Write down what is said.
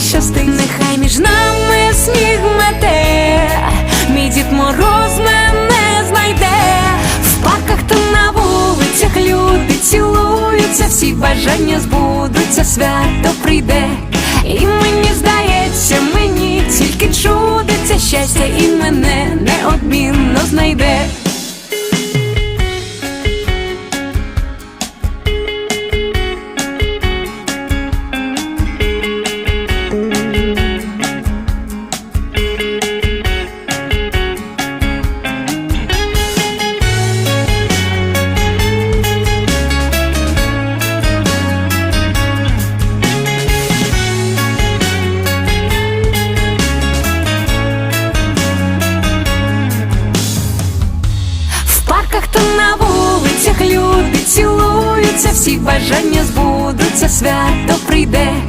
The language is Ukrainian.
щастить, нехай між нами сніг мете, мій дід мороз мене знайде. В парках та на вулицях люди цілуються, всі бажання збудуться, свято прийде. І мені здається, мені тільки чудиться щастя, і мене неодмінно знайде. Всі бажання збудуться, свято прийде.